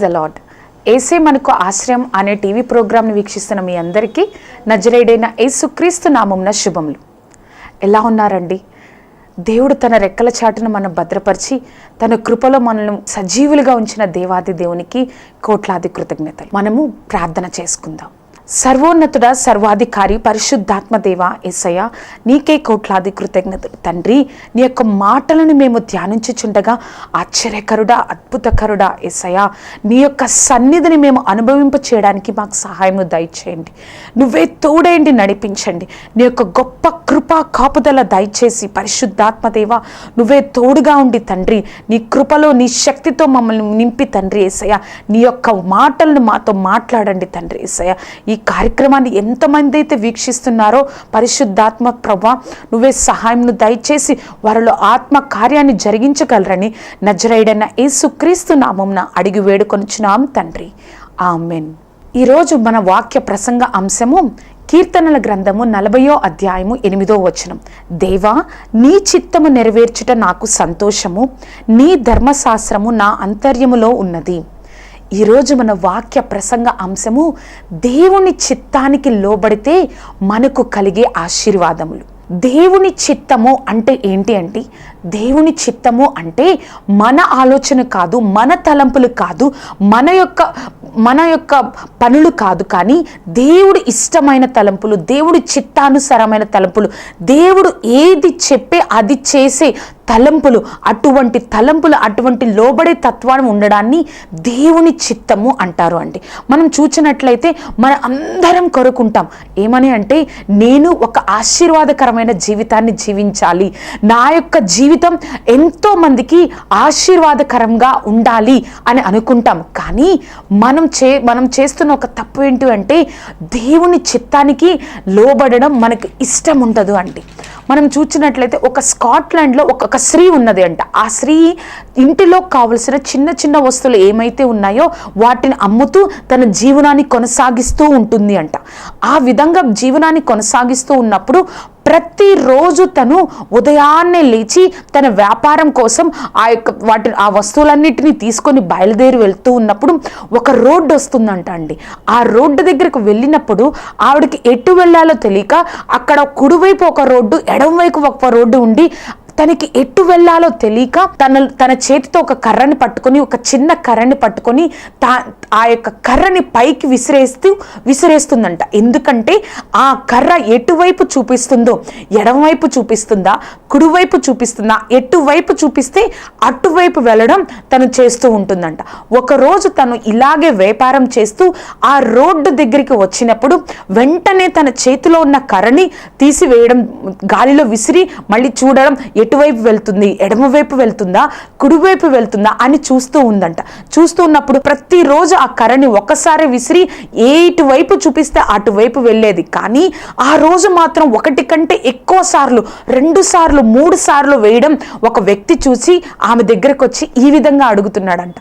Praise the Lord ఏసే మనకు ఆశ్రయం అనే టీవీ ప్రోగ్రాంని వీక్షిస్తున్న మీ అందరికీ నజరేడైన ఏసుక్రీస్తు నామంన శుభములు. ఎలా ఉన్నారండి? దేవుడు తన రెక్కల చాటును మనం భద్రపరిచి తన కృపలో మనల్ని సజీవులుగా ఉంచిన దేవాది దేవునికి కోట్లాది కృతజ్ఞతలు. మనము ప్రార్థన చేసుకుందాం. సర్వోన్నతుడ సర్వాధికారి పరిశుద్ధాత్మదేవ ఏసయ్య నీకే కోట్లాది కృతజ్ఞతలు తండ్రి నీ యొక్క మాటలను మేము ధ్యానించుచుండగా ఆశ్చర్యకరుడా అద్భుతకరుడా ఏసయ్య నీ యొక్క సన్నిధిని మేము అనుభవింప చేయడానికి మాకు సహాయము దయచేయండి. నువ్వే తోడేండి నడిపించండి. నీ యొక్క గొప్ప కృపా కాపుదల దయచేసి పరిశుద్ధాత్మదేవ నువ్వే తోడుగా ఉండి తండ్రి నీ కృపలో నీ శక్తితో మమ్మల్ని నింపి తండ్రి ఏసయ్య నీ యొక్క మాటలను మాతో మాట్లాడండి తండ్రి ఏసయ్య. ఈ కార్యక్రమాన్ని ఎంతమంది అయితే వీక్షిస్తున్నారో పరిశుద్ధాత్మ ప్రభా నువ్వే సహాయంను దయచేసి వారిలో ఆత్మ కార్యాన్ని జరిగించగలరని నజరైడన్న యేసుక్రీస్తు నామంన అడిగి వేడుకొనుచున్నాం తండ్రి. ఆమెన్. ఈరోజు మన వాక్య ప్రసంగ అంశము కీర్తనల గ్రంథము నలభయో అధ్యాయము ఎనిమిదో వచనం. దేవా నీ చిత్తము నెరవేర్చుట నాకు సంతోషము నీ ధర్మశాస్త్రము నా అంతర్యములో ఉన్నది. ఈరోజు మన వాక్య ప్రసంగ అంశము దేవుని చిత్తానికి లోబడితే మనకు కలిగే ఆశీర్వాదములు. దేవుని చిత్తము అంటే ఏంటి అంటే దేవుని చిత్తము అంటే మన ఆలోచన కాదు మన తలంపులు కాదు మన యొక్క మన యొక్క పనులు కాదు. కానీ దేవుడు ఇష్టమైన తలంపులు దేవుడి చిత్తానుసారమైన తలంపులు దేవుడు ఏది చెప్పే అది చేసే తలంపులు అటువంటి తలంపులు అటువంటి లోబడే తత్వాన్ని ఉండడాన్ని దేవుని చిత్తము అంటారు అండి. మనం చూచినట్లయితే మన అందరం కొరుకుంటాం ఏమని అంటే నేను ఒక ఆశీర్వాదకరమైన జీవితాన్ని జీవించాలి నా యొక్క జీవితం ఎంతో మందికి ఆశీర్వాదకరంగా ఉండాలి అని అనుకుంటాం. కానీ మనం చే మనం చేస్తున్న ఒక తప్పు ఏంటి అంటే దేవుని చిత్తానికి లోబడడం మనకు ఇష్టం ఉండదు అండి. మనం చూసినట్లయితే ఒక స్కాట్లాండ్లో ఒక స్త్రీ ఉన్నది అంట. ఆ స్త్రీ ఇంటిలో కావలసిన చిన్న చిన్న వస్తువులు ఏమైతే ఉన్నాయో వాటిని అమ్ముతూ తన జీవనాన్ని కొనసాగిస్తూ ఉంటుంది అంట. ఆ విధంగా జీవనాన్ని కొనసాగిస్తూ ఉన్నప్పుడు ప్రతిరోజు తను ఉదయాన్నే లేచి తన వ్యాపారం కోసం ఆ యొక్క వాటి ఆ వస్తువులన్నిటిని తీసుకొని బయలుదేరి వెళ్తూ ఉన్నప్పుడు ఒక రోడ్డు వస్తుందంట అండి. ఆ రోడ్డు దగ్గరకు వెళ్ళినప్పుడు ఆవిడకి ఎటు వెళ్ళాలో తెలియక అక్కడ కుడివైపు ఒక రోడ్డు ఎడమవైపు ఒక రోడ్డు ఉండి తనకి ఎటు వెళ్ళాలో తెలియక తన తన చేతితో ఒక కర్రని పట్టుకొని ఒక చిన్న కర్రని పట్టుకొని తా ఆ యొక్క కర్రని పైకి విసిరేస్తూ విసిరేస్తుందంట. ఎందుకంటే ఆ కర్ర ఎటువైపు చూపిస్తుందో ఎడమవైపు చూపిస్తుందా కుడివైపు చూపిస్తుందా ఎటువైపు చూపిస్తే అటువైపు వెళ్ళడం తను చేస్తూ ఉంటుందంట. ఒకరోజు తను ఇలాగే వ్యాపారం చేస్తూ ఆ రోడ్డు దగ్గరికి వచ్చినప్పుడు వెంటనే తన చేతిలో ఉన్న కర్రని తీసివేయడం గాలిలో విసిరి మళ్ళీ చూడడం ఎటువైపు వెళ్తుంది ఎడమవైపు వెళ్తుందా కుడివైపు వెళ్తుందా అని చూస్తూ ఉందంట. చూస్తూ ఉన్నప్పుడు ప్రతిరోజు ఆ కర్రని ఒక్కసారి విసిరి ఏ ఇటువైపు చూపిస్తే అటువైపు వెళ్ళేది. కానీ ఆ రోజు మాత్రం ఒకటి కంటే ఎక్కువ సార్లు రెండు సార్లు మూడు సార్లు వేయడం ఒక వ్యక్తి చూసి ఆమె దగ్గరకు వచ్చి ఈ విధంగా అడుగుతున్నాడంట.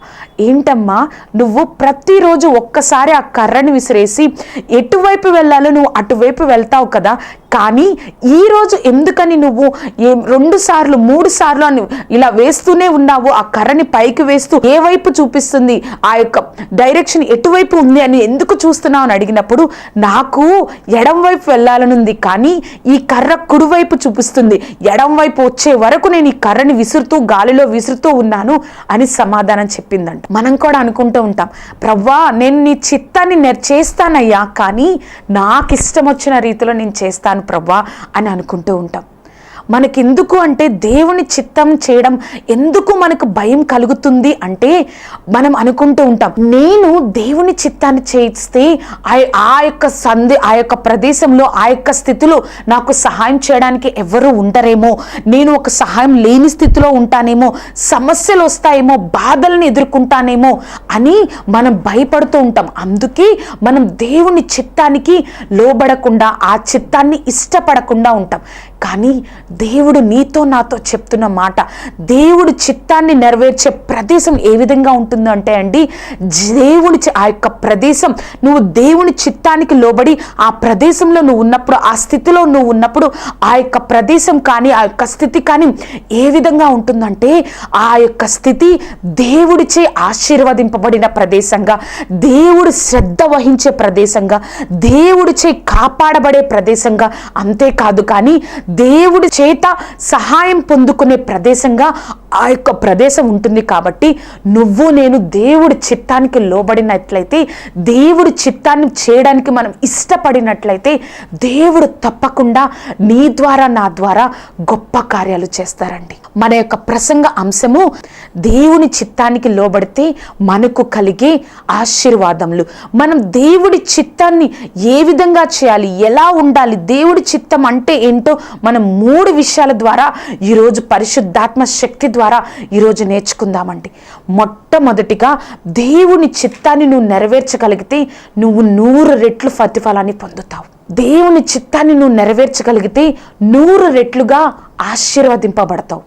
ఏంటమ్మా నువ్వు ప్రతిరోజు ఒక్కసారి ఆ కర్రని విసిరేసి ఎటువైపు వెళ్ళాలో నువ్వు అటువైపు వెళ్తావు కదా కానీ ఈ రోజు ఎందుకని నువ్వు ఏ రెండు సార్లు మూడు సార్లు అని ఇలా వేస్తూనే ఉన్నావు ఆ కర్రని పైకి వేస్తూ ఏ వైపు చూపిస్తుంది? ఆ యొక్క డైరెక్షన్ ఎటువైపు ఉంది అని ఎందుకు చూస్తున్నావు అని అడిగినప్పుడు నాకు ఎడం వైపు వెళ్ళాలనుంది కానీ ఈ కర్ర కుడివైపు చూపిస్తుంది. ఎడం వైపు వచ్చే వరకు నేను ఈ కర్రని విసురుతూ గాలిలో విసురుతూ ఉన్నాను అని సమాధానం చెప్పిందంట. మనం కూడా అనుకుంటూ ఉంటాం ప్రవ్వా నేను నీ చిత్తాన్ని నేను చేస్తానయ్యా కానీ నాకు ఇష్టం వచ్చిన రీతిలో నేను చేస్తాను ప్రవ్వా అని అనుకుంటూ ఉంటాం. మనకెందుకు అంటే దేవుని చిత్తం చేయడం ఎందుకు మనకు భయం కలుగుతుంది అంటే మనం అనుకుంటూ ఉంటాం నేను దేవుని చిత్తాన్ని చేయిస్తే ఆ- ఆ యొక్క సంధి ఆ యొక్క ప్రదేశంలో ఆ యొక్క స్థితిలో నాకు సహాయం చేయడానికి ఎవరు ఉండరేమో నేను ఒక సహాయం లేని స్థితిలో ఉంటానేమో సమస్యలు వస్తాయేమో బాధల్ని ఎదుర్కొంటానేమో అని మనం భయపడుతూ ఉంటాం. అందుకే మనం దేవుని చిత్తానికి లోబడకుండా ఆ చిత్తాన్ని ఇష్టపడకుండా ఉంటాం. కానీ దేవుడు నీతో నాతో చెప్తున్న మాట దేవుడు చిత్తాన్ని నెరవేర్చే ప్రదేశం ఏ విధంగా ఉంటుందో అంటే అండి దేవుని ఆ యొక్క ప్రదేశం నువ్వు దేవుని చిత్తానికి లోబడి ఆ ప్రదేశంలో నువ్వు ఉన్నప్పుడు ఆ స్థితిలో నువ్వు ఉన్నప్పుడు ఆ యొక్క ప్రదేశం కానీ ఆ యొక్క స్థితి కానీ ఏ విధంగా ఉంటుందంటే ఆ యొక్క స్థితి దేవుడిచే ఆశీర్వదింపబడిన ప్రదేశంగా దేవుడు శ్రద్ధ వహించే ప్రదేశంగా దేవుడిచే కాపాడబడే ప్రదేశంగా అంతేకాదు కానీ దేవుడి చేత సహాయం పొందుకునే ప్రదేశంగా ఆ యొక్క ప్రదేశం ఉంటుంది కాబట్టి నువ్వు నేను దేవుడి చిత్తానికి లోబడినట్లయితే దేవుడి చిత్తాన్ని చేయడానికి మనం ఇష్టపడినట్లయితే దేవుడు తప్పకుండా నీ ద్వారా నా ద్వారా గొప్ప కార్యాలు చేస్తారండి. మన యొక్క ప్రసంగ అంశము దేవుని చిత్తానికి లోబడితే మనకు కలిగే ఆశీర్వాదములు. మనం దేవుడి చిత్తాన్ని ఏ విధంగా చేయాలి ఎలా ఉండాలి దేవుడి చిత్తం అంటే ఏంటో మనం మూడు విషయాల ద్వారా ఈరోజు పరిశుద్ధాత్మ శక్తి ద్వారా ఈరోజు నేర్చుకుందామండి. మొట్టమొదటిగా దేవుని చిత్తాన్ని నువ్వు నెరవేర్చగలిగితే నువ్వు నూరు రెట్లు ప్రతిఫలాన్ని పొందుతావు. దేవుని చిత్తాన్ని నువ్వు నెరవేర్చగలిగితే నూరు రెట్లుగా ఆశీర్వదింపబడతావు.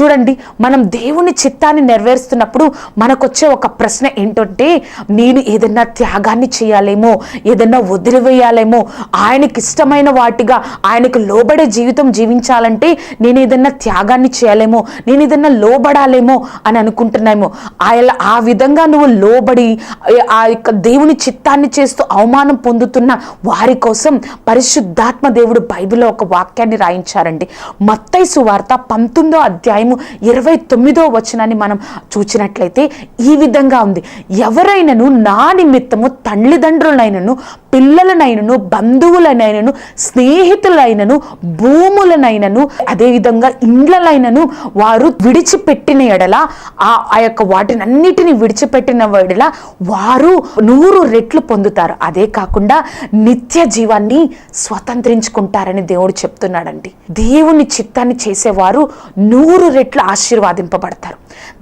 చూడండి మనం దేవుని చిత్తాన్ని నెరవేరుస్తున్నప్పుడు మనకొచ్చే ఒక ప్రశ్న ఏంటంటే నేను ఏదైనా త్యాగాన్ని చేయాలేమో ఏదైనా వదిలివేయాలేమో ఆయనకి ఇష్టమైన వాటిగా ఆయనకు లోబడే జీవితం జీవించాలంటే నేను ఏదైనా త్యాగాన్ని చేయాలేమో నేను ఏదైనా లోబడాలేమో అని అనుకుంటున్నామో. ఆయన ఆ విధంగా నువ్వు లోబడి ఆ యొక్క దేవుని చిత్తాన్ని చేస్తూ అవమానం పొందుతున్న వారి కోసం పరిశుద్ధాత్మ దేవుడు బైబిల్లో ఒక వాక్యాన్ని రాయించారండి. మత్తై సువార్త పంతొమ్మిదో అధ్యాయము ఇరవై తొమ్మిదో వచనాన్ని మనం చూచినట్లయితే ఈ విధంగా ఉంది. ఎవరైనను నా నిమిత్తము తల్లిదండ్రులైనను పిల్లలనైనను బంధువులనైనను స్నేహితులైనను భూములనైనను అదేవిధంగా ఇండ్లలైనను వారు విడిచిపెట్టిన ఎడల ఆ ఆ యొక్క వాటినన్నిటిని విడిచిపెట్టిన ఎడల వారు నూరు రెట్లు పొందుతారు. అదే కాకుండా నిత్య జీవాన్ని స్వతంత్రించుకుంటారని దేవుడు చెప్తున్నాడండి. దేవుని చిత్తాన్ని చేసేవారు నూరు రెట్లు ఆశీర్వాదింపబడతారు.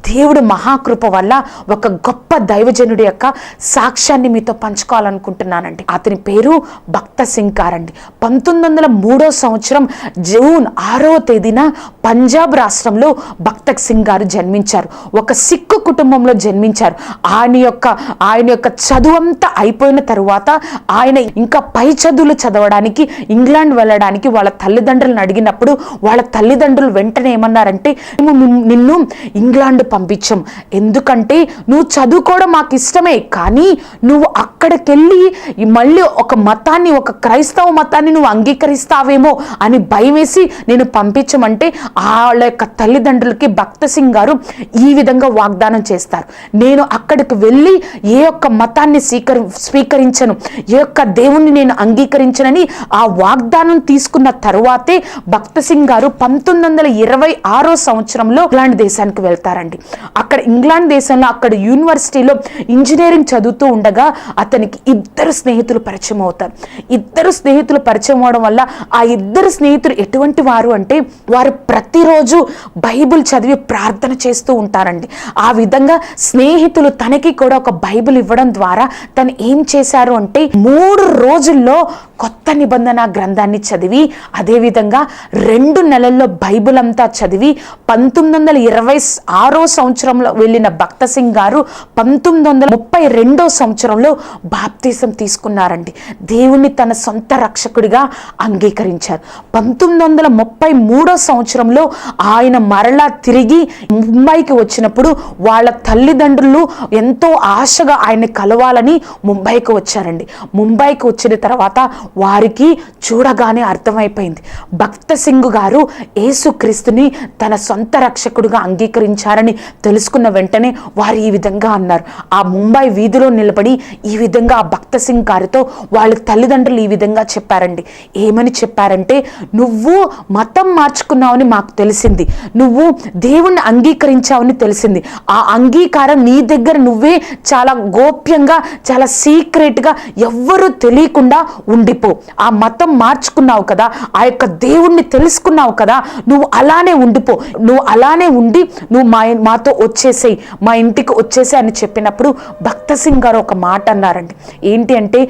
దేవుడు మహాకృప వల్ల ఒక గొప్ప దైవజనుడి యొక్క సాక్ష్యాన్ని మీతో పంచుకోవాలనుకుంటున్నానండి. అతని పేరు భక్త సింగ్ గారండి పంతొమ్మిది వందల మూడో సంవత్సరం జూన్ ఆరవ తేదీన పంజాబ్ రాష్ట్రంలో భక్త సింగ్ గారు జన్మించారు. ఒక సిక్కు కుటుంబంలో జన్మించారు. ఆయన యొక్క ఆయన యొక్క చదువు అంతా అయిపోయిన తరువాత ఆయన ఇంకా పై చదువులు చదవడానికి ఇంగ్లాండ్ వెళ్ళడానికి వాళ్ళ తల్లిదండ్రులను అడిగినప్పుడు వాళ్ళ తల్లిదండ్రులు వెంటనే ఏమన్నారంటే "మేము నిన్ను ఇంగ్లాండ్ పంపించం. ఎందుకంటే నువ్వు చదువుకోవడం మాకు ఇష్టమే కానీ నువ్వు అక్కడికెళ్ళి మళ్ళీ ఒక మతాన్ని ఒక క్రైస్తవ మతాన్ని నువ్వు అంగీకరిస్తావేమో అని భయం వేసి నేను పంపించమంటే వాళ్ళ యొక్క తల్లిదండ్రులకి భక్త సింగ్ గారు ఈ విధంగా వాగ్దానం చేస్తారు. నేను అక్కడికి వెళ్ళి ఏ యొక్క మతాన్ని స్వీకరి స్వీకరించను ఏ యొక్క దేవుణ్ణి నేను అంగీకరించనని ఆ వాగ్దానం తీసుకున్న తరువాతే భక్త సింగ్ గారు పంతొమ్మిది వందల ఇరవై ఆరో సంవత్సరంలో ఇంగ్లాండ్ దేశానికి వెళ్తారండి. అక్కడ ఇంగ్లాండ్ దేశంలో అక్కడ యూనివర్సిటీలో ఇంజనీరింగ్ చదువుతూ ఉండగా అతనికి ఇద్దరు స్నేహితులు పరిచయం అవుతారు. ఇద్దరు స్నేహితులు పరిచయం అవడం వల్ల ఆ ఇద్దరు స్నేహితులు ఎటువంటి వారు అంటే వారు ప్రతిరోజు బైబిల్ చదివి ప్రార్థన చేస్తూ ఉంటారండి. ఆ విధంగా స్నేహితులు తనకి కూడా ఒక బైబిల్ ఇవ్వడం ద్వారా తను ఏం చేశారు అంటే మూడు రోజుల్లో కొత్త నిబంధన గ్రంథాన్ని చదివి అదేవిధంగా రెండు నెలల్లో బైబిల్ అంతా చదివి పంతొమ్మిది వందల ఇరవై ఆరో సంవత్సరంలో వెళ్ళిన భక్త సింగ్ గారు పంతొమ్మిది వందల ముప్పై రెండో సంవత్సరంలో బాప్తీసం తీసుకున్నారండి. దేవుణ్ణి తన సొంత రక్షకుడిగా అంగీకరించారు. పంతొమ్మిది వందల ముప్పై మూడో సంవత్సరంలో ఆయన మరలా తిరిగి ముంబైకి వచ్చినప్పుడు వాళ్ళ తల్లిదండ్రులు ఎంతో ఆశగా ఆయన్ని కలవాలని ముంబైకి వచ్చారండి. ముంబైకి వచ్చిన తర్వాత వారికి చూడగానే అర్థమైపోయింది. భక్త సింగ్ గారు యేసుక్రీస్తుని తన సొంత రక్షకుడిగా అంగీకరించారని తెలుసుకున్న వెంటనే వారు ఈ విధంగా అన్నారు. ఆ ముంబై వీధిలో నిలబడి ఈ విధంగా ఆ భక్త సింగ్ గారితో వాళ్ళ తల్లిదండ్రులు ఈ విధంగా చెప్పారండి. ఏమని చెప్పారంటే నువ్వు మతం మార్చుకున్నావని మాకు తెలిసింది. నువ్వు దేవుణ్ణి అంగీకరించావని తెలిసింది. ఆ అంగీకారం నీ దగ్గర నువ్వే చాలా గోప్యంగా చాలా సీక్రెట్గా ఎవ్వరూ తెలియకుండా ఉండిపో. ఆ మతం మార్చుకున్నావు కదా ఆ యొక్క దేవుణ్ణి తెలుసుకున్నావు కదా నువ్వు అలానే ఉండిపో. నువ్వు అలానే ఉండి నువ్వు మా మాతో వచ్చేసేయి మా ఇంటికి వచ్చేసే అని చెప్పినప్పుడు భక్త సింగ్ గారు ఒక మాట అన్నారండి. ఏంటి అంటే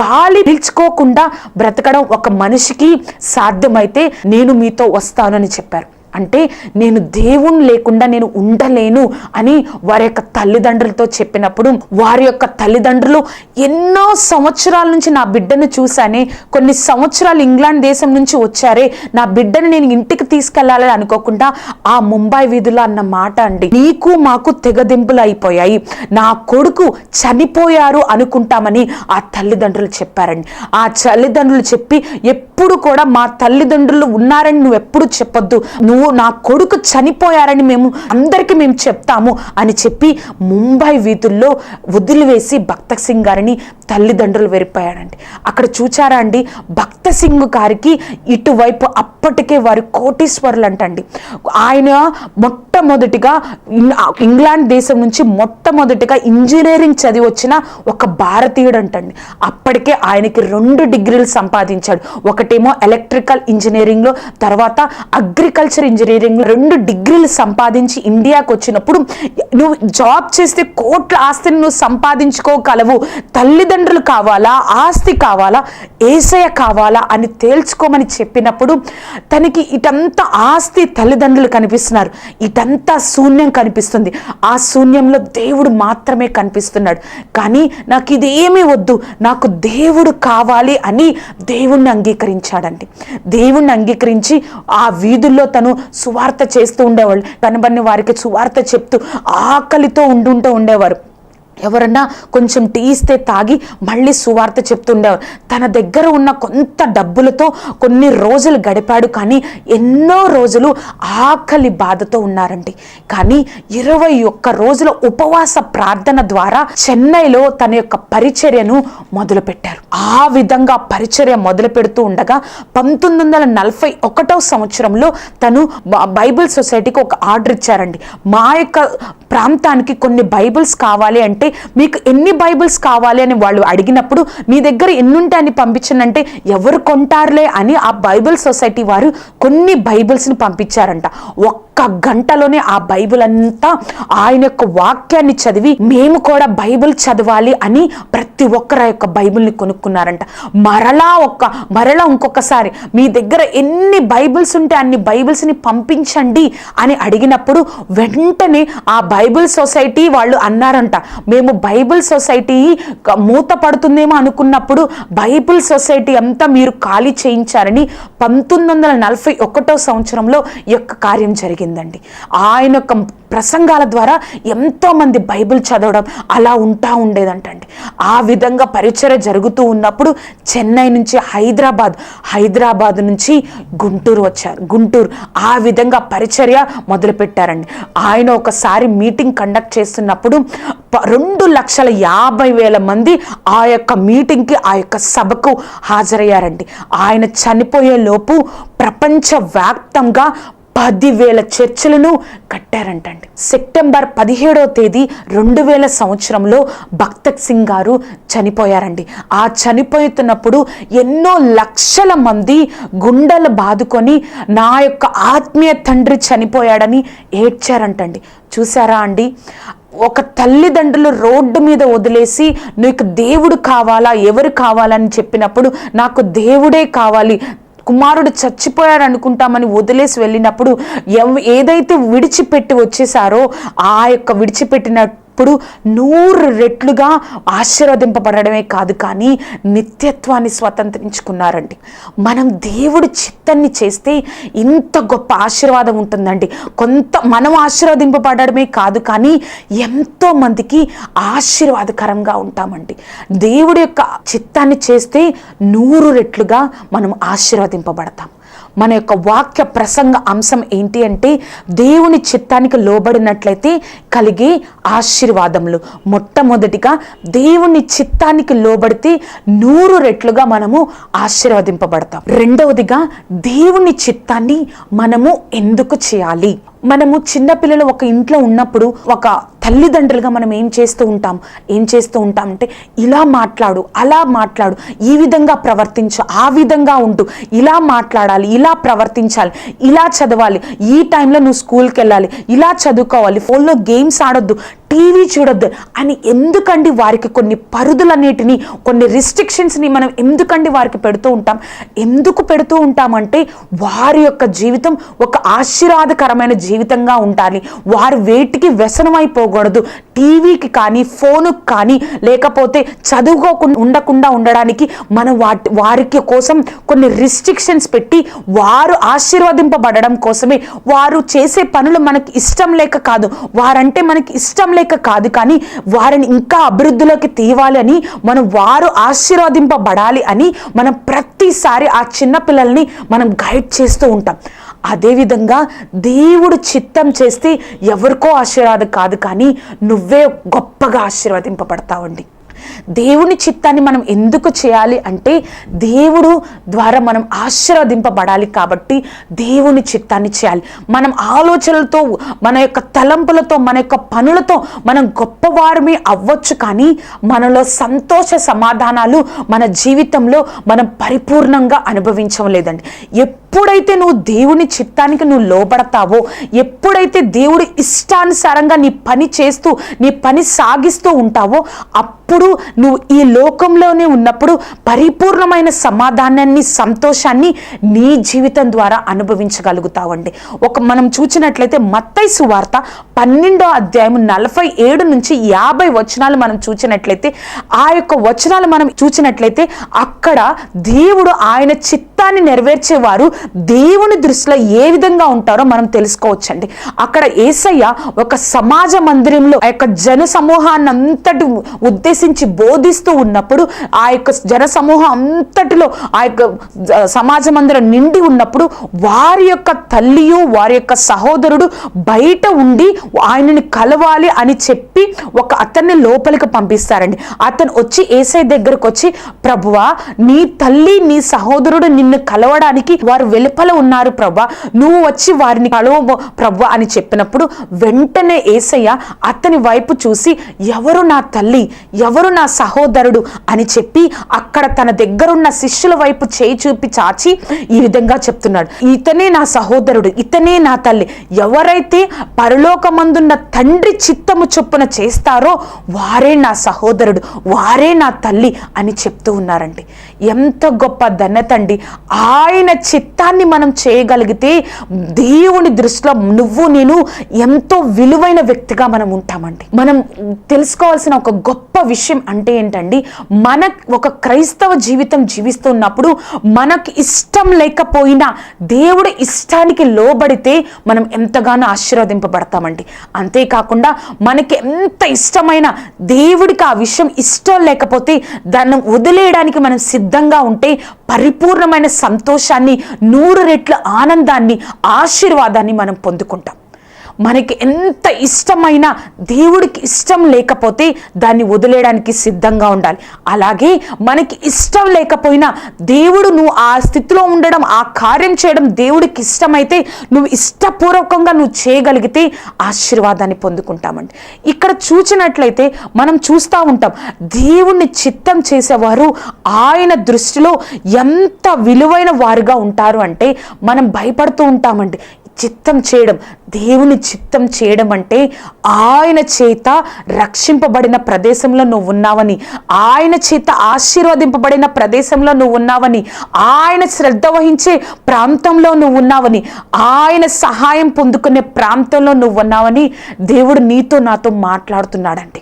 గాలి పీల్చుకోకుండా బ్రతకడం ఒక మనిషికి సాధ్యమైతే నేను మీతో వస్తానని చెప్పారు. అంటే నేను దేవుణ్ణి లేకుండా నేను ఉండలేను అని వారి యొక్క తల్లిదండ్రులతో చెప్పినప్పుడు వారి యొక్క తల్లిదండ్రులు ఎన్నో సంవత్సరాల నుంచి నా బిడ్డను చూశానే కొన్ని సంవత్సరాలు ఇంగ్లాండ్ దేశం నుంచి వచ్చారే నా బిడ్డను నేను ఇంటికి తీసుకెళ్ళాలని అనుకోకుండా ఆ ముంబై వీధులు అన్న మాట అండి నీకు మాకు తెగదింపులు అయిపోయాయి నా కొడుకు చనిపోయారు అనుకుంటామని ఆ తల్లిదండ్రులు చెప్పారండి. ఆ తల్లిదండ్రులు చెప్పి ఎప్పుడు కూడా మా తల్లిదండ్రులు ఉన్నారని నువ్వు ఎప్పుడు చెప్పొద్దు నువ్వు నా కొడుకు చనిపోయారని మేము అందరికీ మేము చెప్తాము అని చెప్పి ముంబై వీధుల్లో వదిలివేసి భక్త సింగ్ గారిని తల్లిదండ్రులు వెరిపోయాడండి అక్కడ చూచారా అండి? భక్త సింగ్ గారికి ఇటువైపు అప్పటికే వారి కోటీశ్వరులు అంటండి ఆయన మొట్టమొదటిగా ఇంగ్లాండ్ దేశం నుంచి మొట్టమొదటిగా ఇంజనీరింగ్ చదివి వచ్చిన ఒక భారతీయుడు అంటండి అప్పటికే ఆయనకి రెండు డిగ్రీలు సంపాదించాడు. ఒకటేమో ఎలక్ట్రికల్ ఇంజనీరింగ్లో తర్వాత అగ్రికల్చర్ ఇంజనీరింగ్ రెండు డిగ్రీలు సంపాదించి ఇండియాకి వచ్చినప్పుడు నువ్వు జాబ్ చేస్తే కోట్ల ఆస్తిని నువ్వు సంపాదించుకోగలవు. తల్లిదండ్రులు కావాలా? ఆస్తి కావాలా? ఏసయ కావాలా? అని తేల్చుకోమని చెప్పినప్పుడు తనకి ఇటంతా ఆస్తి తల్లిదండ్రులు కనిపిస్తున్నారు. ఇటంతా శూన్యం కనిపిస్తుంది. ఆ శూన్యంలో దేవుడు మాత్రమే కనిపిస్తున్నాడు. కానీ నాకు ఇదేమీ వద్దు. నాకు దేవుడు కావాలి అని దేవుణ్ణి అంగీకరించాడండి. దేవుణ్ణి అంగీకరించి ఆ వీధుల్లో తను సువార్త చేస్తూ ఉండేవాళ్ళు. కనబడిన వారికి సువార్త చెప్తూ ఆకలితో ఉండుంటూ ఉండేవారు. ఎవరన్నా కొంచెం టీ ఇస్తే తాగి మళ్ళీ సువార్త చెప్తుండేవారు. తన దగ్గర ఉన్న కొంత డబ్బులతో కొన్ని రోజులు గడిపాడు కానీ ఎన్నో రోజులు ఆకలి బాధతో ఉన్నారండి. కానీ ఇరవై ఒక్క రోజుల ఉపవాస ప్రార్థన ద్వారా చెన్నైలో తన యొక్క పరిచర్యను మొదలుపెట్టారు. ఆ విధంగా పరిచర్య మొదలు పెడుతూ ఉండగా పంతొమ్మిది వందల నలభై ఒకటో సంవత్సరంలో తను బైబిల్ సొసైటీకి ఒక ఆర్డర్ ఇచ్చారండి. మా యొక్క ప్రాంతానికి కొన్ని బైబిల్స్ కావాలి అంటే మీకు ఎన్ని బైబిల్స్ కావాలి అని వాళ్ళు అడిగినప్పుడు మీ దగ్గర ఎన్నుంటే అని పంపించనంటే ఎవరు కొంటారులే అని ఆ బైబిల్ సొసైటీ వారు కొన్ని బైబిల్స్ని పంపించారంట. ఒక్క గంటలోనే ఆ బైబుల్ అంతా ఆయన యొక్క వాక్యాన్ని చదివి మేము కూడా బైబిల్ చదవాలి అని ప్రతి ఒక్కరు ఆ యొక్క బైబిల్ని కొనుక్కున్నారంట. మరలా ఒక్క మరలా ఇంకొకసారి మీ దగ్గర ఎన్ని బైబిల్స్ ఉంటే అన్ని బైబిల్స్ని పంపించండి అని అడిగినప్పుడు వెంటనే ఆ బైబిల్ సొసైటీ వాళ్ళు అన్నారంట. మేము బైబిల్ సొసైటీ మూత పడుతుందేమో అనుకున్నప్పుడు బైబిల్ సొసైటీ అంతా మీరు ఖాళీ చేయించారని పంతొమ్మిది వందల నలభై ఒకటో సంవత్సరంలో యొక్క కార్యం జరిగింది. జరిగిందండి. ఆయన యొక్క ప్రసంగాల ద్వారా ఎంతోమంది బైబిల్ చదవడం అలా ఉంటా ఉండేదంటండి. ఆ విధంగా పరిచయ జరుగుతూ ఉన్నప్పుడు చెన్నై నుంచి హైదరాబాద్ హైదరాబాద్ నుంచి గుంటూరు వచ్చారు. గుంటూరు ఆ విధంగా పరిచర్య మొదలుపెట్టారండి. ఆయన ఒకసారి మీటింగ్ కండక్ట్ చేస్తున్నప్పుడు రెండు లక్షల యాభై వేల మంది ఆ యొక్క మీటింగ్కి ఆ యొక్క సభకు హాజరయ్యారండి. ఆయన చనిపోయే లోపు ప్రపంచవ్యాప్తంగా పదివేల చర్చలను కట్టారంటండి. సెప్టెంబర్ పదిహేడవ తేదీ రెండు వేల సంవత్సరంలో భక్తక్ సింగ్ గారు చనిపోయారండి. ఆ చనిపోతున్నప్పుడు ఎన్నో లక్షల మంది గుండెలు బాదుకొని నా యొక్క ఆత్మీయ తండ్రి చనిపోయాడని ఏడ్చారంటండి. చూసారా అండి? ఒక తల్లిదండ్రులు రోడ్డు మీద వదిలేసి నీకు దేవుడు కావాలా ఎవరు కావాలని చెప్పినప్పుడు నాకు దేవుడే కావాలి కుమారుడు చచ్చిపోయాడు అనుకుంటామని వదిలేసి వెళ్ళినప్పుడు ఎవ్ ఏదైతే విడిచిపెట్టి వచ్చేసారో ఆ యొక్క విడిచిపెట్టిన విడిచిపెట్టినప్పుడు నూరు రెట్లుగా ఆశీర్వదింపబడమే కాదు కానీ నిత్యత్వాన్ని స్వతంత్రించుకున్నారండి. మనం దేవుడి చిత్తాన్ని చేస్తే ఇంత గొప్ప ఆశీర్వాదం ఉంటుందండి. కొంత మనం ఆశీర్వదింపబడమే కాదు కానీ ఎంతో మందికి ఆశీర్వాదకరంగా ఉంటామండి. దేవుడి యొక్క చిత్తాన్ని చేస్తే నూరు రెట్లుగా మనం ఆశీర్వదింపబడతాం. మన యొక్క వాక్య ప్రసంగ అంశం ఏంటి అంటే దేవుని చిత్తానికి లోబడినట్లయితే కలిగే ఆశీర్వాదములు. మొట్టమొదటిగా దేవుని చిత్తానికి లోబడితే నూరు రెట్లుగా మనము ఆశీర్వదింపబడతాం. రెండవదిగా దేవుని చిత్తాన్ని మనము ఎందుకు చేయాలి? మనము చిన్నపిల్లలు ఒక ఇంట్లో ఉన్నప్పుడు ఒక తల్లిదండ్రులుగా మనం ఏం చేస్తూ ఉంటాం? ఏం చేస్తూ ఉంటాం అంటే ఇలా మాట్లాడు అలా మాట్లాడు ఈ విధంగా ప్రవర్తించు ఆ విధంగా ఉంటు ఇలా మాట్లాడాలి ఇలా ప్రవర్తించాలి ఇలా చదవాలి ఈ టైంలో నువ్వు స్కూల్కి వెళ్ళాలి ఇలా చదువుకోవాలి ఫోన్లో గేమ్స్ ఆడొద్దు టీవీ చూడొద్దు అని ఎందుకండి వారికి కొన్ని పరుదులన్నిటిని కొన్ని రిస్ట్రిక్షన్స్ని మనం ఎందుకండి వారికి పెడుతూ ఉంటాం? ఎందుకు పెడుతూ ఉంటామంటే వారి యొక్క జీవితం ఒక ఆశీర్వాదకరమైన జీవితంగా ఉండాలి. వారు వేటికి వ్యసనమైపోకూడదు. టీవీకి కానీ ఫోనుకి కానీ లేకపోతే చదువుకోకుండా ఉండకుండా ఉండడానికి మనం వాటి వారికి కోసం కొన్ని రిస్ట్రిక్షన్స్ పెట్టి వారు ఆశీర్వదింపబడడం కోసమే వారు చేసే పనులు మనకి ఇష్టం లేక కాదు. వారంటే మనకి ఇష్టం లేక కాదు కానీ వారిని ఇంకా అభివృద్ధిలోకి తీవాలని మనం వారు ఆశీర్వదింపబడాలి అని మనం ప్రతిసారి ఆ చిన్నపిల్లల్ని మనం గైడ్ చేస్తూ ఉంటాం. అదేవిధంగా దేవుడు చిత్తం చేస్తే ఎవరికో ఆశీర్వాదం కాదు కానీ నువ్వే గొప్పగా ఆశీర్వదింపబడతావండి. దేవుని చిత్తాన్ని మనం ఎందుకు చేయాలి అంటే దేవుడు ద్వారా మనం ఆశీర్వదింపబడాలి కాబట్టి దేవుని చిత్తాన్ని చేయాలి. మనం ఆలోచనలతో మన యొక్క తలంపులతో మన యొక్క పనులతో మనం గొప్పవారమే అవ్వచ్చు కానీ మనలో సంతోష సమాధానాలు మన జీవితంలో మనం పరిపూర్ణంగా అనుభవించడం లేదండి. ఎప్పుడైతే నువ్వు దేవుని చిత్తానికి నువ్వు లోపడతావో ఎప్పుడైతే దేవుడి ఇష్టానుసారంగా నీ పని చేస్తూ నీ పని సాగిస్తూ ఉంటావో అప్పుడు నువ్వు ఈ లోకంలోనే ఉన్నప్పుడు పరిపూర్ణమైన సమాధానాన్ని సంతోషాన్ని నీ జీవితం ద్వారా అనుభవించగలుగుతావండి. ఒక మనం చూసినట్లయితే మత్తైసు సువార్త పన్నెండో అధ్యాయం నలభై ఏడు నుంచి యాభై వచనాలు మనం చూసినట్లయితే ఆ యొక్క వచనాలు మనం చూసినట్లయితే అక్కడ దేవుడు ఆయన చిత్తాన్ని నెరవేర్చేవారు దేవుని దృష్టిలో ఏ విధంగా ఉంటారో మనం తెలుసుకోవచ్చండి. అక్కడ ఏసయ్య ఒక సమాజ మందిరంలో ఆ యొక్క జన సమూహాన్ని అంతటి ఉద్దేశించి బోధిస్తూ ఉన్నప్పుడు ఆ యొక్క జన సమూహం అంతటిలో ఆ యొక్క సమాజ మందిరం నిండి ఉన్నప్పుడు వారి యొక్క తల్లియు వారి యొక్క సహోదరుడు బయట ఉండి ఆయనని కలవాలి అని చెప్పి ఒక అతన్ని లోపలికి పంపిస్తారండి. అతను వచ్చి ఏసై దగ్గరకు వచ్చి ప్రభువా నీ తల్లి నీ సహోదరుడు నిన్ను కలవడానికి వారు వెలుపల ఉన్నారు ప్రభా నువ్వు వచ్చి వారిని కలవ ప్రభు అని చెప్పినప్పుడు వెంటనే ఏసయ్య అతని వైపు చూసి ఎవరు నా తల్లి? ఎవరు నా సహోదరుడు? అని చెప్పి అక్కడ తన దగ్గరున్న శిష్యుల వైపు చేయి చూపి చాచి ఈ విధంగా చెప్తున్నాడు. ఇతనే నా సహోదరుడు ఇతనే నా తల్లి. ఎవరైతే పరలోకమందున్న తండ్రి చిత్తము చొప్పున చేస్తారో వారే నా సహోదరుడు వారే నా తల్లి అని చెప్తూ ఉన్నారండి. ఎంత గొప్ప ధన్యత అండి ఆయన చిత్తాన్ని మనం చేయగలిగితే దేవుని దృష్టిలో నువ్వు నేను ఎంతో విలువైన వ్యక్తిగా మనం ఉంటామండి. మనం తెలుసుకోవాల్సిన ఒక గొప్ప విషయం అంటే ఏంటండి మన ఒక క్రైస్తవ జీవితం జీవిస్తున్నప్పుడు మనకు ఇష్టం లేకపోయినా దేవుడి ఇష్టానికి లోబడితే మనం ఎంతగానో ఆశీర్వదింపబడతామండి. అంతేకాకుండా మనకి ఎంత ఇష్టమైన దేవుడికి ఆ విషయం ఇష్టం లేకపోతే దాన్ని వదిలేయడానికి మనం సిద్ధంగా ఉంటే పరిపూర్ణమైన సంతోషాన్ని నూరు రెట్ల ఆనందాన్ని ఆశీర్వాదాన్ని మనం పొందుకుంటాం. మనకి ఎంత ఇష్టమైన దేవుడికి ఇష్టం లేకపోతే దాన్ని వదిలేయడానికి సిద్ధంగా ఉండాలి. అలాగే మనకి ఇష్టం లేకపోయినా దేవుడు నువ్వు ఆ స్థితిలో ఉండడం ఆ కార్యం చేయడం దేవుడికి ఇష్టమైతే నువ్వు ఇష్టపూర్వకంగా నువ్వు చేయగలిగితే ఆశీర్వాదాన్ని పొందుకుంటామండి. ఇక్కడ చూచినట్లయితే మనం చూస్తూ ఉంటాం దేవుణ్ణి చిత్తం చేసేవారు ఆయన దృష్టిలో ఎంత విలువైన వారుగా ఉంటారు అంటే మనం భయపడుతూ ఉంటామండి. చిత్తం చేయడం దేవుని చిత్తం చేయడం అంటే ఆయన చేత రక్షింపబడిన ప్రదేశంలో నువ్వు ఉన్నావని ఆయన చేత ఆశీర్వదింపబడిన ప్రదేశంలో నువ్వు ఉన్నావని ఆయన శ్రద్ధ వహించే ప్రాంతంలో నువ్వు ఉన్నావని ఆయన సహాయం పొందుకునే ప్రాంతంలో నువ్వు ఉన్నావని దేవుడు నీతో నాతో మాట్లాడుతున్నాడండి.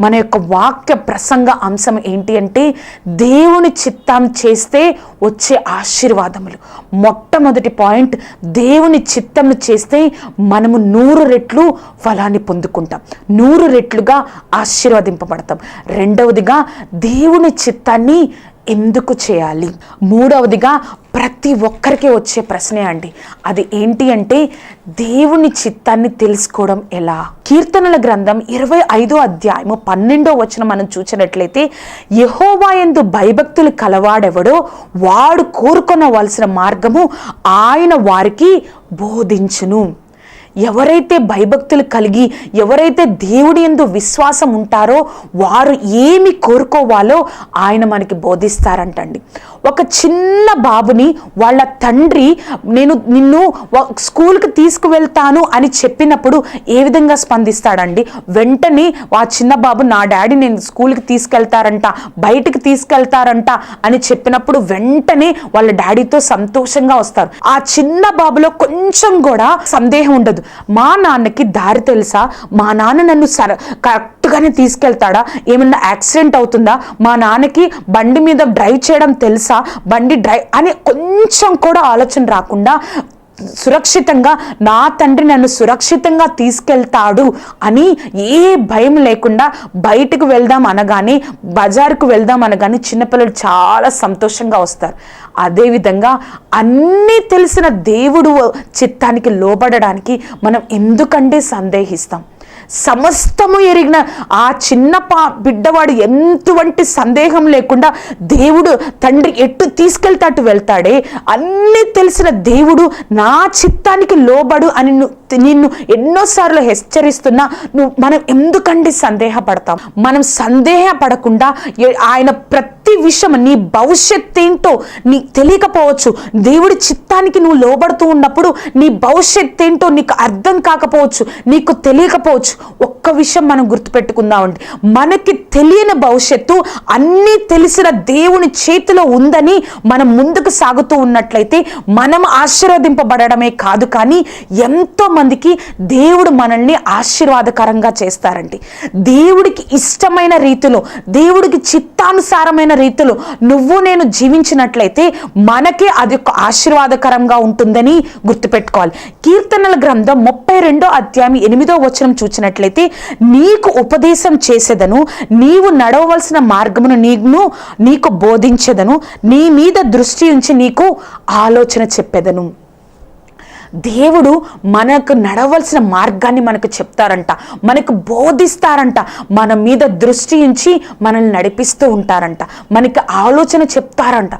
మన యొక్క వాక్య ప్రసంగ అంశం ఏంటి అంటే దేవుని చిత్తం చేస్తే వచ్చే ఆశీర్వాదములు. మొట్టమొదటి పాయింట్ దేవుని చిత్తం చేస్తే మనము నూరు రెట్లు ఫలాన్ని పొందుకుంటాం. నూరు రెట్లుగా ఆశీర్వదింపబడతాం. రెండవదిగా దేవుని చిత్తాన్ని ఎందుకు చేయాలి? మూడవదిగా ప్రతి ఒక్కరికి వచ్చే ప్రశ్నే అండి. అది ఏంటి అంటే దేవుని చిత్తాన్ని తెలుసుకోవడం ఎలా? కీర్తనల గ్రంథం ఇరవై ఐదో అధ్యాయము పన్నెండో వచనం మనం చూసినట్లయితే యహోవా ఎందు భయభక్తులు కలవాడెవడో వాడు కోరుకొనవలసిన మార్గము ఆయన వారికి బోధించును. ఎవరైతే భయభక్తులు కలిగి ఎవరైతే దేవుడి ఎందు విశ్వాసం ఉంటారో వారు ఏమి కోరుకోవాలో ఆయన మనకి బోధిస్తారంటండి. ఒక చిన్న బాబుని వాళ్ళ తండ్రి నేను నిన్ను స్కూల్కి తీసుకువెళ్తాను అని చెప్పినప్పుడు ఏ విధంగా స్పందిస్తాడండి? వెంటనే ఆ చిన్న బాబు నా డాడీ నేను స్కూల్కి తీసుకెళ్తారంట బయటికి తీసుకెళ్తారంట అని చెప్పినప్పుడు వెంటనే వాళ్ళ డాడీతో సంతోషంగా వస్తారు. ఆ చిన్న బాబులో కొంచెం కూడా సందేహం ఉండదు. మా నాన్నకి దారి తెలుసా? మా నాన్న నన్ను సర కరెక్ట్గానే తీసుకెళ్తాడా? ఏమన్నా యాక్సిడెంట్ అవుతుందా? మా నాన్నకి బండి మీద డ్రైవ్ చేయడం తెలుసా? బండి డ్రైవ్ అని కొంచెం కూడా ఆలోచన రాకుండా సురక్షితంగా నా తండ్రి నన్ను సురక్షితంగా తీసుకెళ్తాడు అని ఏ భయం లేకుండా బయటకు వెళ్దాం అనగానే బజార్కు వెళ్దాం అనగానే చిన్నపిల్లలు చాలా సంతోషంగా వస్తారు. అదేవిధంగా అన్నీ తెలిసిన దేవుడు చిత్తానికి లోబడడానికి మనం ఎందుకంటే సందేహిస్తాం. సమస్తము ఎరిగిన ఆ చిన్న పా బిడ్డవాడు ఎంతవంటి సందేహం లేకుండా దేవుడు తండ్రి ఎట్టు తీసుకెళ్తాటు వెళ్తాడే? అన్నీ తెలిసిన దేవుడు నా చిత్తానికి లోబడు అని ను- నిన్ను ఎన్నోసార్లు హెచ్చరిస్తున్నా నువ్వు మనం ఎందుకండి సందేహపడతాం? మనం సందేహపడకుండా ఆయన ప్రతి విషయం నీ భవిష్యత్ ఏంటో నీకు తెలియకపోవచ్చు. దేవుడి చిత్తానికి నువ్వు లోబడుతూ ఉన్నప్పుడు నీ భవిష్యత్ ఏంటో నీకు అర్థం కాకపోవచ్చు నీకు తెలియకపోవచ్చు. ఒక్క విషయం మనం గుర్తుపెట్టుకుందామండి. మనకి తెలియని భవిష్యత్తు అన్నీ తెలిసిన దేవుని చేతిలో ఉందని మనం ముందుకు సాగుతూ ఉన్నట్లయితే మనం ఆశీర్వదింపబడమే కాదు కానీ ఎంతో మందికి దేవుడు మనల్ని ఆశీర్వాదకరంగా చేస్తారండి. దేవుడికి ఇష్టమైన రీతిలో దేవుడికి చిత్తానుసారమైన రీతిలో నువ్వు నేను జీవించినట్లయితే మనకే అది ఒక ఆశీర్వాదకరంగా ఉంటుందని గుర్తుపెట్టుకోవాలి. కీర్తనల గ్రంథం ముప్పై రెండో అధ్యాయం ఎనిమిదో వచనం చూసినట్లయితే నీకు ఉపదేశం చేసేదను నీవు నడవవలసిన మార్గమును నీను నీకు బోధించేదను నీ మీద దృష్టి ఉంచి నీకు ఆలోచన చెప్పేదను. దేవుడు మనకు నడవలసిన మార్గాన్ని మనకు చెప్తారంట మనకు బోధిస్తారంట మన మీద దృష్టి ఉంచి మనల్ని నడిపిస్తూ ఉంటారంట మనకి ఆలోచన చెప్తారంట.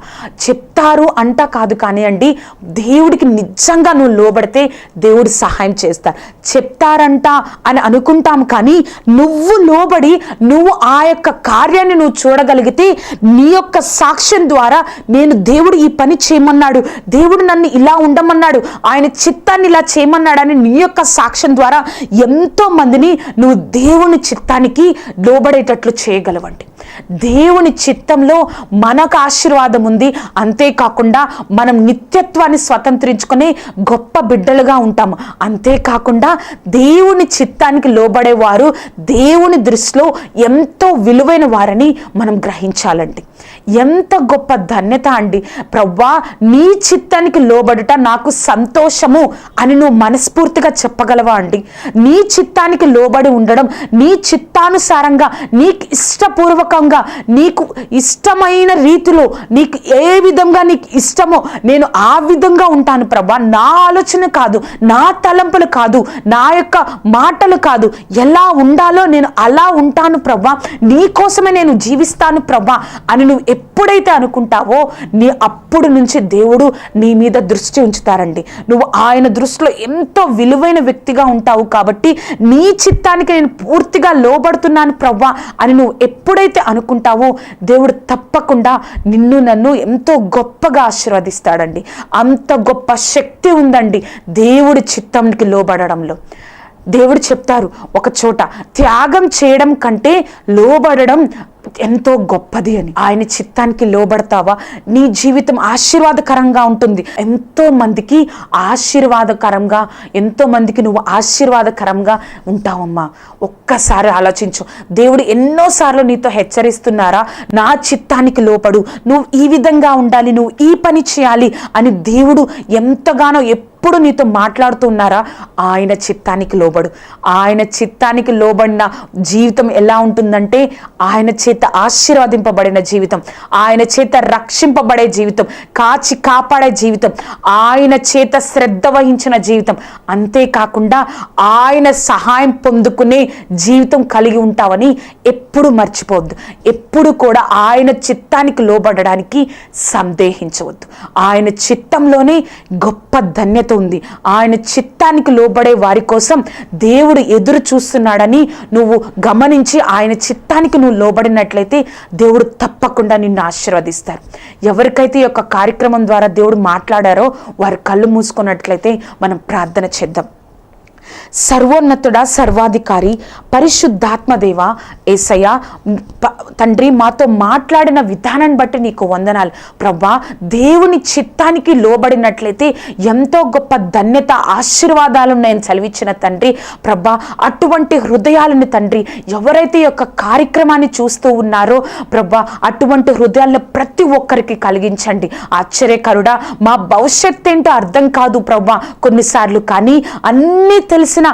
చెప్తారు అంట కాదు కానీ అండి దేవుడికి నిజంగా నువ్వు లోబడితే దేవుడు సహాయం చేస్తారు. చెప్తారంట అని అనుకుంటాం కానీ నువ్వు లోబడి నువ్వు ఆ యొక్క కార్యాన్ని నువ్వు చూడగలిగితే నీ యొక్క సాక్ష్యం ద్వారా నేను దేవుడు ఈ పని చేయమన్నాడు దేవుడు నన్ను ఇలా ఉండమన్నాడు ఆయన చిత్తాన్ని ఇలా చేయమన్నాడని నీ యొక్క సాక్ష్యం ద్వారా ఎంతో మందిని నువ్వు దేవుని చిత్తానికి లోబడేటట్లు చేయగలవండి. దేవుని చిత్తంలో మనకు ఆశీర్వాదం ఉంది. అంతేకాకుండా మనం నిత్యత్వాన్ని స్వతంత్రించుకునే గొప్ప బిడ్డలుగా ఉంటాము అంతేకాకుండా దేవుని చిత్తానికి లోబడేవారు దేవుని దృష్టిలో ఎంతో విలువైన వారని మనం గ్రహించాలండి. ఎంత గొప్ప ధన్యత అండి. ప్రవ్వా నీ చిత్తానికి లోబడుట నాకు సంతోషము అని నువ్వు మనస్ఫూర్తిగా చెప్పగలవా అండి? నీ చిత్తానికి లోబడి ఉండడం నీ చిత్తానుసారంగా నీకు ఇష్టపూర్వకంగా నీకు ఇష్టమైన రీతిలో నీకు ఏ విధంగా నీకు ఇష్టమో నేను ఆ విధంగా ఉంటాను ప్రభా. నా ఆలోచన కాదు నా తలంపులు కాదు నా యొక్క మాటలు కాదు. ఎలా ఉండాలో నేను అలా ఉంటాను ప్రభా. నీ కోసమే నేను జీవిస్తాను ప్రభా అని నువ్వు ఎప్పుడైతే అనుకుంటావో నీ అప్పుడు నుంచి దేవుడు నీ మీద దృష్టి ఉంచుతారండి. నువ్వు ఆయన దృష్టిలో ఎంతో విలువైన వ్యక్తిగా ఉంటావు కాబట్టి నీ చిత్తానికి నేను పూర్తిగా లోబడుతున్నాను ప్రవ్వా అని నువ్వు ఎప్పుడైతే అనుకుంటావో దేవుడు తప్పకుండా నిన్ను నన్ను ఎంతో గొప్పగా ఆశీర్వదిస్తాడండి. అంత గొప్ప శక్తి ఉందండి దేవుడి చిత్తంకి లోబడడంలో. దేవుడు చెప్తారు ఒక చోట త్యాగం చేయడం కంటే లోబడడం ఎంతో గొప్పది అని. ఆయన చిత్తానికి లోబడతావా? నీ జీవితం ఆశీర్వాదకరంగా ఉంటుంది. ఎంతో మందికి ఆశీర్వాదకరంగా ఎంతో మందికి నువ్వు ఆశీర్వాదకరంగా ఉంటావమ్మా. ఒక్కసారి ఆలోచించు. దేవుడు ఎన్నోసార్లు నీతో హెచ్చరిస్తున్నారా? నా చిత్తానికి లోపడు నువ్వు ఈ విధంగా ఉండాలి నువ్వు ఈ పని చేయాలి అని దేవుడు ఎంతగానో ఎప్పుడు ఎప్పుడు నీతో మాట్లాడుతున్నారా? ఆయన చిత్తానికి లోబడు. ఆయన చిత్తానికి లోబడిన జీవితం ఎలా ఉంటుందంటే ఆయన చేత ఆశీర్వదింపబడిన జీవితం ఆయన చేత రక్షింపబడే జీవితం కాచి కాపాడే జీవితం ఆయన చేత శ్రద్ధ వహించిన జీవితం. అంతేకాకుండా ఆయన సహాయం పొందుకునే జీవితం కలిగి ఉంటావని ఎప్పుడు మర్చిపోవద్దు. ఎప్పుడు కూడా ఆయన చిత్తానికి లోబడడానికి సందేహించవద్దు. ఆయన చిత్తంలోనే గొప్ప ధన్యత ఉంది. ఆయన చిత్తానికి లోబడే వారి కోసం దేవుడు ఎదురు చూస్తున్నాడని నువ్వు గమనించి ఆయన చిత్తానికి నువ్వు లోబడినట్లయితే దేవుడు తప్పకుండా నిన్ను ఆశీర్వదిస్తారు. ఎవరికైతే ఈ యొక్క కార్యక్రమం ద్వారా దేవుడు మాట్లాడారో వారి కళ్ళు మూసుకున్నట్లయితే మనం ప్రార్థన చేద్దాం. సర్వోన్నతుడ సర్వాధికారి పరిశుద్ధాత్మదేవ ఏసయ్య తండ్రి మాతో మాట్లాడిన విధానాన్ని బట్టి నీకు వందనాలు. ప్రభా దేవుని చిత్తానికి లోబడినట్లయితే ఎంతో గొప్ప ధన్యత ఆశీర్వాదాలు నేను చదివించిన తండ్రి. ప్రభా అటువంటి హృదయాలను తండ్రి ఎవరైతే యొక్క కార్యక్రమాన్ని చూస్తూ ఉన్నారో ప్రభా అటువంటి హృదయాలను ప్రతి ఒక్కరికి కలిగించండి. ఆశ్చర్యకరుడా మా భవిష్యత్ ఏంటో అర్థం కాదు ప్రభా కొన్నిసార్లు కానీ అన్నీ తెలిసిన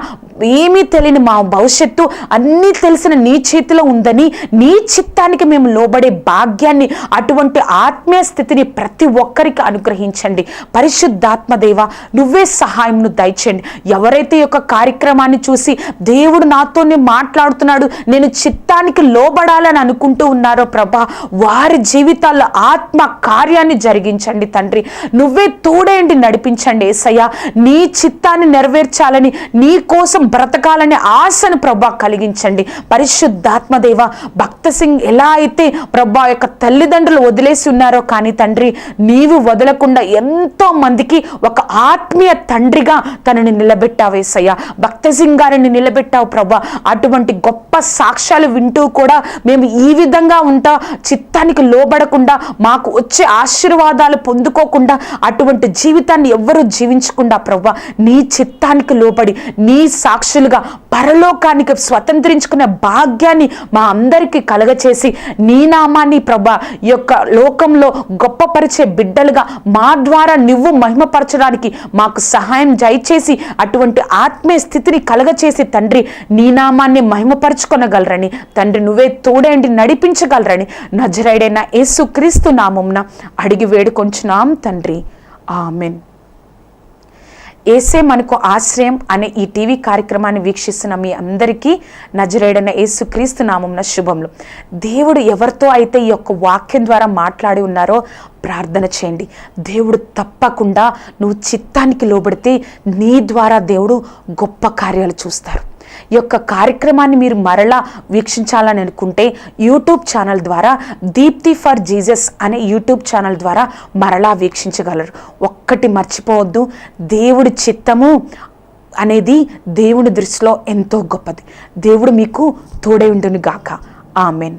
ఏమీ తెలియని మా భవిష్యత్తు అన్నీ తెలిసిన నీ చేతిలో ఉందని నీ చిత్తానికి మేము లోబడే భాగ్యాన్ని అటువంటి ఆత్మీయ స్థితిని ప్రతి ఒక్కరికి అనుగ్రహించండి. పరిశుద్ధాత్మదేవ నువ్వే సహాయంను దయచేయండి. ఎవరైతే యొక్క కార్యక్రమాన్ని చూసి దేవుడు నాతోనే మాట్లాడుతున్నాడు నేను చిత్తానికి లోబడాలని అనుకుంటూ ఉన్నారో ప్రభా వారి జీవితాల్లో ఆత్మ కార్యాన్ని జరిగించండి తండ్రి. నువ్వే తోడేయండి నడిపించండి ఏసయ్య. నీ చిత్తాన్ని నెరవేర్చాలని నీ కోసం బ్రతకాలనే ఆశను ప్రభా కలిగించండి. పరిశుద్ధాత్మ దేవ భక్త సింగ్ ఎలా అయితే ప్రభా యొక్క తల్లిదండ్రులు వదిలేసి ఉన్నారో కానీ తండ్రి నీవు వదలకుండా ఎంతో మందికి ఒక ఆత్మీయ తండ్రిగా తనని నిలబెట్టావేసయ్యా భక్త సింగ్ గారిని నిలబెట్టావు ప్రభా. అటువంటి గొప్ప సాక్ష్యాలు వింటూ కూడా మేము ఈ విధంగా ఉంటా చిత్తానికి లోబడకుండా మాకు వచ్చే ఆశీర్వాదాలు పొందుకోకుండా అటువంటి జీవితాన్ని ఎవ్వరూ జీవించకుండా ప్రభా నీ చిత్తానికి లోబడి నీ సాక్షులుగా పరలోకానికి స్వతంత్రించుకునే భాగ్యాన్ని మా అందరికీ కలగచేసి నీ నామాన్ని ప్రభా ఈ యొక్క లోకంలో గొప్పపరిచే బిడ్డలుగా మా ద్వారా నువ్వు మహిమపరచడానికి మాకు సహాయం దయచేసి అటువంటి ఆత్మీయ స్థితిని కలగచేసి తండ్రి నీ నామాన్ని మహిమపరచుకొనగలరని. తండ్రి నువ్వే తోడేండి నడిపించగలరని నజరైడైన యేసు క్రీస్తు నామంన అడిగి వేడుకొంచున్నాం తండ్రి. ఆమెన్. ఏసే మనకు ఆశ్రయం అనే ఈ టీవీ కార్యక్రమాన్ని వీక్షిస్తున్న మీ అందరికీ నజరేడన యేసు క్రీస్తు నామంన శుభములు. దేవుడు ఎవరితో అయితే ఈ యొక్క వాక్యం ద్వారా మాట్లాడి ఉన్నారో ప్రార్థన చేయండి. దేవుడు తప్పకుండా నువ్వు చిత్తానికి లోబడితే నీ ద్వారా దేవుడు గొప్ప కార్యాలు చూస్తారు. యొక్క కార్యక్రమాన్ని మీరు మరలా వీక్షించాలని అనుకుంటే యూట్యూబ్ ఛానల్ ద్వారా దీప్తి ఫర్ జీసస్ అనే యూట్యూబ్ ఛానల్ ద్వారా మరలా వీక్షించగలరు. ఒక్కటి మర్చిపోవద్దు దేవుడి చిత్తము అనేది దేవుడి దృష్టిలో ఎంతో గొప్పది. దేవుడు మీకు తోడే ఉండును గాక ఆమెన్.